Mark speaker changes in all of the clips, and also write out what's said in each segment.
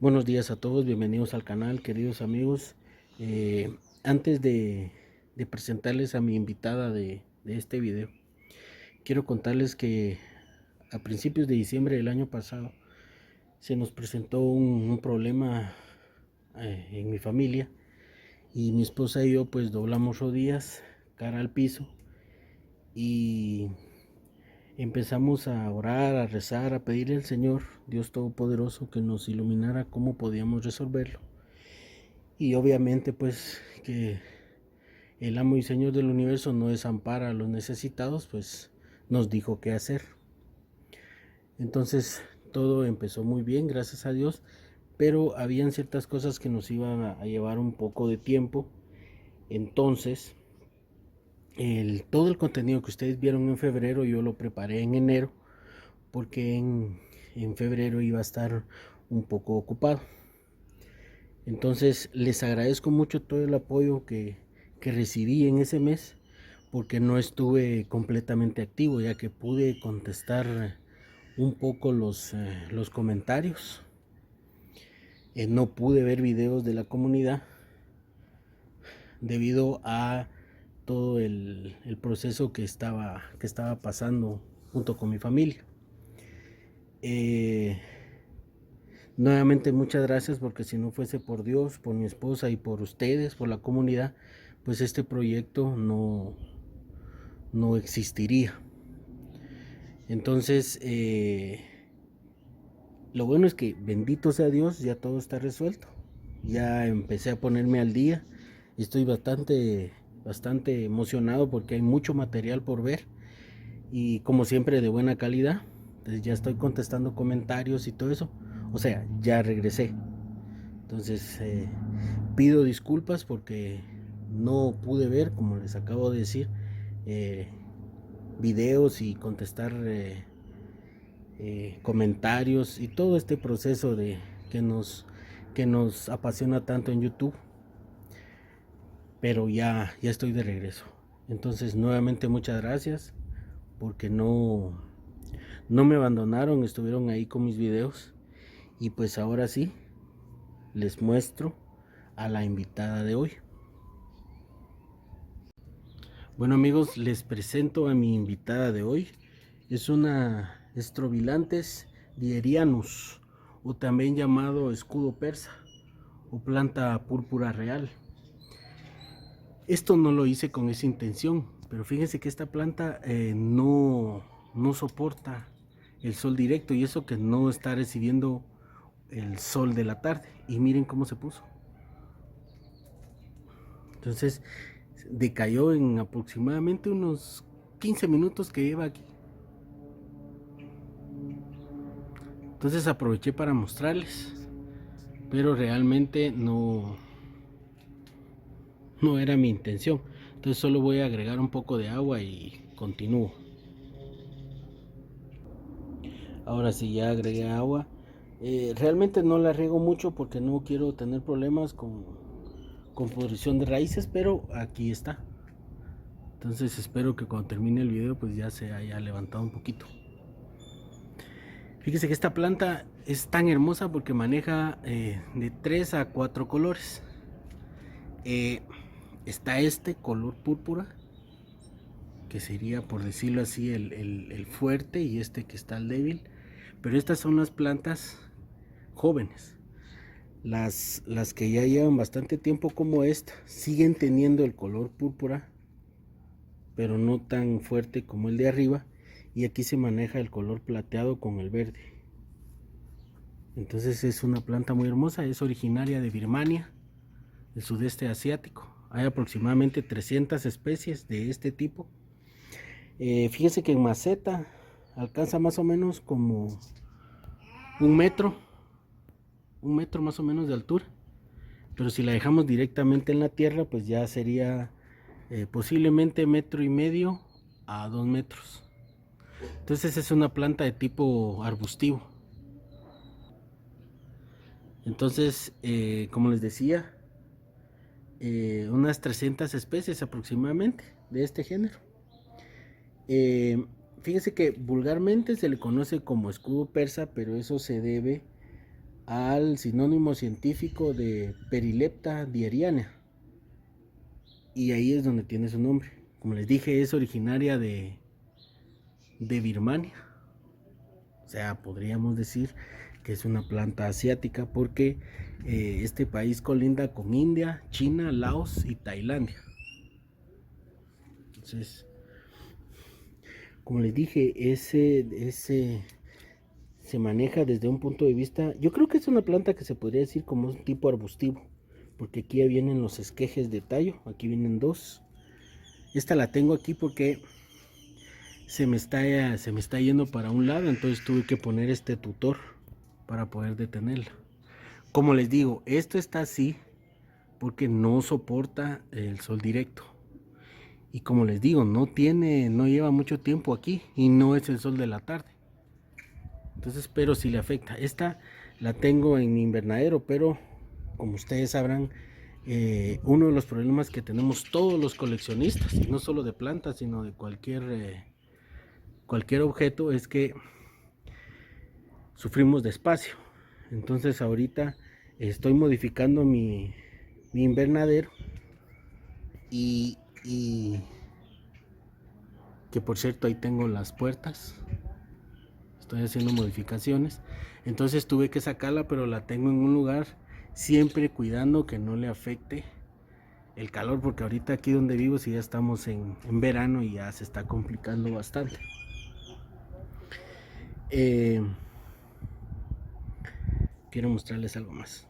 Speaker 1: Buenos días a todos, bienvenidos al canal, queridos amigos. Eh, antes de, presentarles a mi invitada de, este video, quiero contarles que a principios de diciembre del año pasado se nos presentó un, problema eh, en mi familia y mi esposa y yo pues doblamos rodillas cara al piso y empezamos a orar, a rezar, a pedirle al Señor, Dios Todopoderoso, que nos iluminara cómo podíamos resolverlo. Y obviamente pues que el amo y Señor del universo no desampara a los necesitados, pues nos dijo qué hacer. Entonces todo empezó muy bien, gracias a Dios, pero habían ciertas cosas que nos iban a llevar un poco de tiempo. Entonces, todo el contenido que ustedes vieron en febrero yo lo preparé en enero porque en, febrero iba a estar un poco ocupado. Entonces les agradezco mucho todo el apoyo que, recibí en ese mes porque no estuve completamente activo ya que pude contestar un poco los, eh, los comentarios. Eh, no pude ver videos de la comunidad debido a todo el, proceso que estaba, que estaba pasando junto con mi familia. Eh, nuevamente muchas gracias porque si no fuese por Dios, por mi esposa y por ustedes, por la comunidad, pues este proyecto no, no existiría. Entonces, eh, lo bueno es que bendito sea Dios, ya todo está resuelto. Ya empecé a ponerme al día. Estoy bastante bastante emocionado porque hay mucho material por ver y como siempre de buena calidad. Entonces ya estoy contestando comentarios y todo eso. O sea, ya regresé. Entonces eh, pido disculpas porque no pude ver, como les acabo de decir, eh, videos y contestar eh, comentarios y todo este proceso de que nos que nos apasiona tanto en YouTube pero ya, ya estoy de regreso. Entonces, nuevamente muchas gracias porque no, no me abandonaron, estuvieron ahí con mis videos. Y pues ahora sí, les muestro a la invitada de hoy. Bueno amigos, les presento a mi invitada de hoy. Es una Estrobilantes dierianus o también llamado escudo persa o planta púrpura real. Esto no lo hice con esa intención, pero fíjense que esta planta eh, no, no soporta el sol directo y eso que no está recibiendo el sol de la tarde. Y miren cómo se puso. Entonces decayó en aproximadamente unos 15 minutos que lleva aquí. Entonces aproveché para mostrarles, pero realmente no, no era mi intención. Entonces solo voy a agregar un poco de agua y continúo. Ahora sí ya agregué agua. Eh, realmente no la riego mucho porque no quiero tener problemas con, con pudrición de raíces pero aquí está. Entonces espero que cuando termine el video pues ya se haya levantado un poquito. Fíjese que esta planta es tan hermosa porque maneja eh, de 3 a 4 colores. Eh, está este color púrpura que sería por decirlo así el, fuerte y este que está el débil. Pero estas son las plantas jóvenes. Las, las que ya llevan bastante tiempo como esta siguen teniendo el color púrpura pero no tan fuerte como el de arriba. Y aquí se maneja el color plateado con el verde. Entonces es una planta muy hermosa es originaria de Birmania el sudeste asiático hay aproximadamente 300 especies de este tipo. Eh, fíjese que en maceta alcanza más o menos como un metro, un metro más o menos de altura. Pero si la dejamos directamente en la tierra, pues ya sería eh, posiblemente metro y medio a dos metros. Entonces es una planta de tipo arbustivo. Entonces, eh, como les decía, eh, unas 300 especies aproximadamente de este género. Eh, fíjense que vulgarmente se le conoce como escudo persa, pero eso se debe al sinónimo científico de Perilepta diariana. Y ahí es donde tiene su nombre. Como les dije, es originaria de, de Birmania. O sea, podríamos decir que es una planta asiática porque eh, este país colinda con India, China, Laos y Tailandia. Entonces, como les dije, ese, ese se maneja desde un punto de vista, yo creo que es una planta que se podría decir como un tipo arbustivo, porque aquí vienen los esquejes de tallo, aquí vienen dos. Esta la tengo aquí porque se me está, se me está yendo para un lado, entonces tuve que poner este tutor para poder detenerla. Como les digo, esto está así porque no soporta el sol directo. Y como les digo, no tiene, no lleva mucho tiempo aquí y no es el sol de la tarde. Entonces, pero si le afecta. Esta la tengo en mi invernadero, pero como ustedes sabrán, eh, uno de los problemas que tenemos todos los coleccionistas, y no solo de plantas, sino de cualquier, eh, cualquier objeto, es que sufrimos de espacio. Entonces ahorita estoy modificando mi, invernadero y, que por cierto ahí tengo las puertas. Estoy haciendo modificaciones. Entonces tuve que sacarla, pero la tengo en un lugar siempre cuidando que no le afecte el calor, porque ahorita aquí donde vivo si ya estamos en, verano y ya se está complicando bastante. Eh, quiero mostrarles algo más.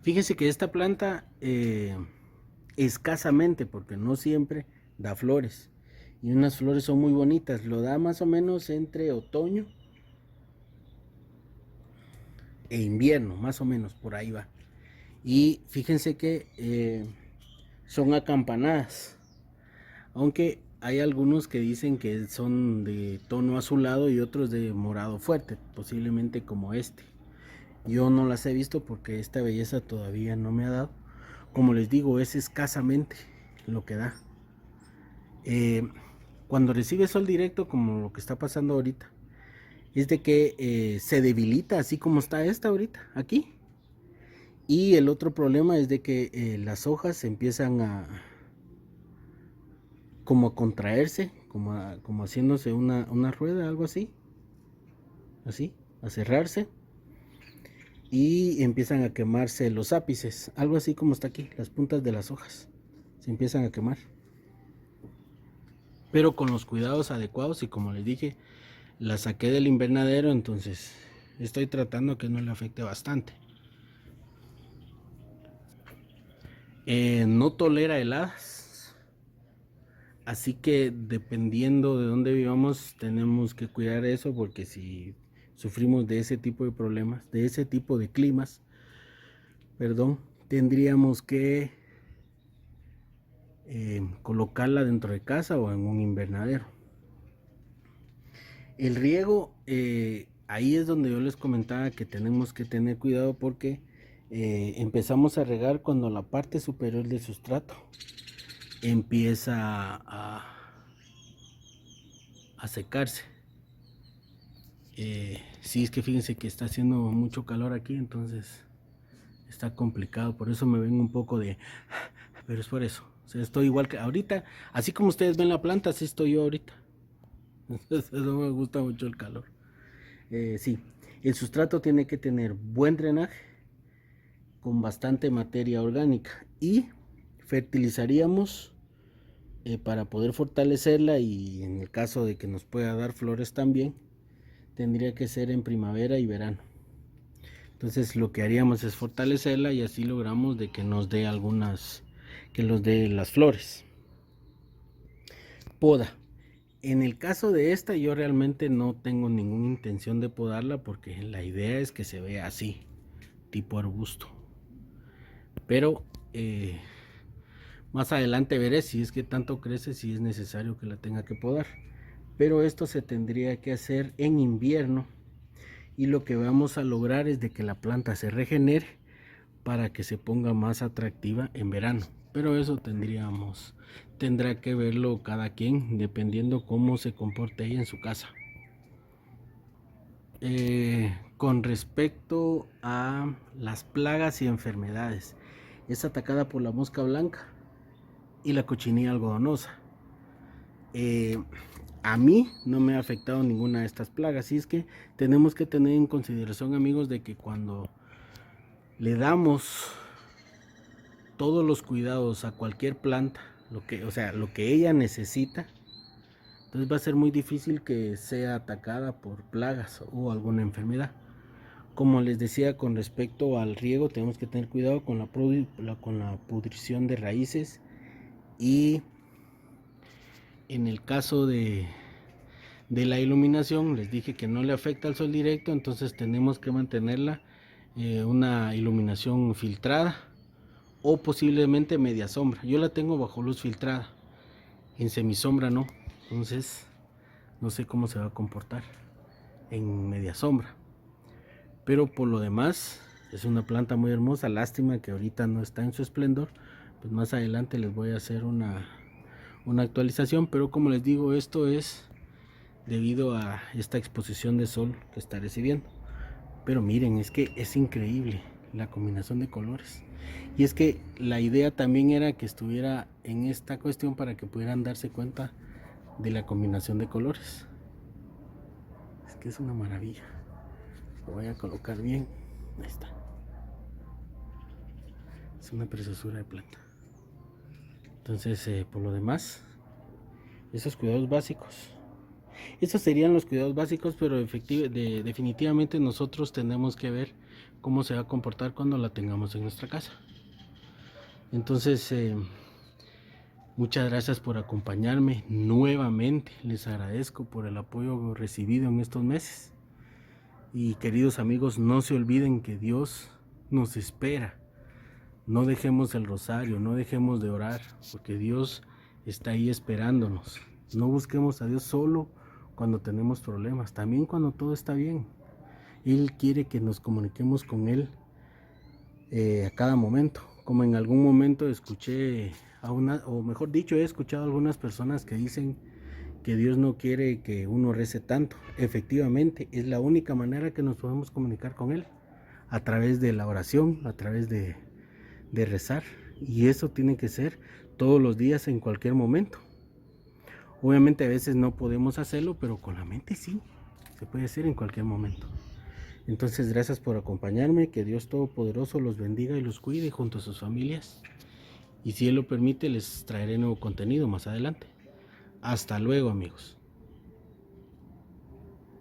Speaker 1: Fíjense que esta planta eh, escasamente, porque no siempre da flores. Y unas flores son muy bonitas. Lo da más o menos entre otoño e invierno, más o menos, por ahí va. Y fíjense que eh, son acampanadas. Aunque hay algunos que dicen que son de tono azulado y otros de morado fuerte, posiblemente como este. Yo no las he visto porque esta belleza todavía no me ha dado. Como les digo, es escasamente lo que da. Eh, cuando recibe sol directo, como lo que está pasando ahorita, es de que eh, se debilita así como está esta ahorita, aquí. Y el otro problema es de que eh, las hojas empiezan a como a contraerse, como, como haciéndose una, una rueda, algo así. Así, a cerrarse y empiezan a quemarse los ápices, algo así como está aquí, las puntas de las hojas se empiezan a quemar. Pero con los cuidados adecuados y como les dije, la saqué del invernadero, entonces estoy tratando que no le afecte bastante. Eh, no tolera heladas, así que dependiendo de dónde vivamos tenemos que cuidar eso porque si sufrimos de ese tipo de problemas, de ese tipo de climas, perdón, tendríamos que eh, colocarla dentro de casa o en un invernadero. El riego, eh, ahí es donde yo les comentaba que tenemos que tener cuidado porque eh, empezamos a regar cuando la parte superior del sustrato empieza a secarse. Eh, sí, es que fíjense que está haciendo mucho calor aquí, entonces está complicado. Por eso me ven un poco de... Pero es por eso. Estoy igual que ahorita. Así como ustedes ven la planta, así estoy yo ahorita. no me gusta mucho el calor. Eh, sí, el sustrato tiene que tener buen drenaje con bastante materia orgánica y fertilizaríamos eh, para poder fortalecerla y en el caso de que nos pueda dar flores también tendría que ser en primavera y verano. Entonces lo que haríamos es fortalecerla y así logramos de que nos dé algunas, que nos dé las flores. Poda. En el caso de esta yo realmente no tengo ninguna intención de podarla porque la idea es que se vea así, tipo arbusto. Pero eh, más adelante veré si es que tanto crece, si es necesario que la tenga que podar pero esto se tendría que hacer en invierno y lo que vamos a lograr es de que la planta se regenere para que se ponga más atractiva en verano pero eso tendríamos tendrá que verlo cada quien dependiendo cómo se comporte ella en su casa eh, con respecto a las plagas y enfermedades. Es atacada por la mosca blanca y la cochinilla algodonosa. Eh, a mí no me ha afectado ninguna de estas plagas y es que tenemos que tener en consideración amigos de que cuando le damos todos los cuidados a cualquier planta lo que o sea lo que ella necesita entonces va a ser muy difícil que sea atacada por plagas o alguna enfermedad. Como les decía con respecto al riego, tenemos que tener cuidado con la, con la pudrición de raíces y en el caso de, de la iluminación, les dije que no le afecta al sol directo, entonces tenemos que mantenerla eh, una iluminación filtrada o posiblemente media sombra. Yo la tengo bajo luz filtrada, en semisombra no. Entonces, no sé cómo se va a comportar en media sombra. Pero por lo demás, es una planta muy hermosa. Lástima que ahorita no está en su esplendor. Pues más adelante les voy a hacer una, una actualización. Pero como les digo, esto es debido a esta exposición de sol que está recibiendo. Pero miren, es que es increíble la combinación de colores. Y es que la idea también era que estuviera en esta cuestión para que pudieran darse cuenta de la combinación de colores. Es que es una maravilla. Lo voy a colocar bien. Ahí está. Es una preciosura de planta. Entonces, eh, por lo demás, esos cuidados básicos. Esos serían los cuidados básicos, pero de, definitivamente nosotros tenemos que ver cómo se va a comportar cuando la tengamos en nuestra casa. Entonces, eh, Muchas gracias por acompañarme nuevamente. Les agradezco por el apoyo recibido en estos meses. Y queridos amigos, no se olviden que Dios nos espera. No dejemos el rosario, no dejemos de orar, porque Dios está ahí esperándonos. No busquemos a Dios solo cuando tenemos problemas, también cuando todo está bien. Él quiere que nos comuniquemos con Él eh, a cada momento. Como en algún momento escuché una, o mejor dicho, he escuchado a algunas personas que dicen que Dios no quiere que uno rece tanto. Efectivamente, es la única manera que nos podemos comunicar con Él, a través de la oración, a través de, de rezar. Y eso tiene que ser todos los días, en cualquier momento. Obviamente a veces no podemos hacerlo, pero con la mente sí, se puede hacer en cualquier momento. Entonces, gracias por acompañarme, que Dios Todopoderoso los bendiga y los cuide junto a sus familias y si Él lo permite les traeré nuevo contenido más adelante. Hasta luego amigos.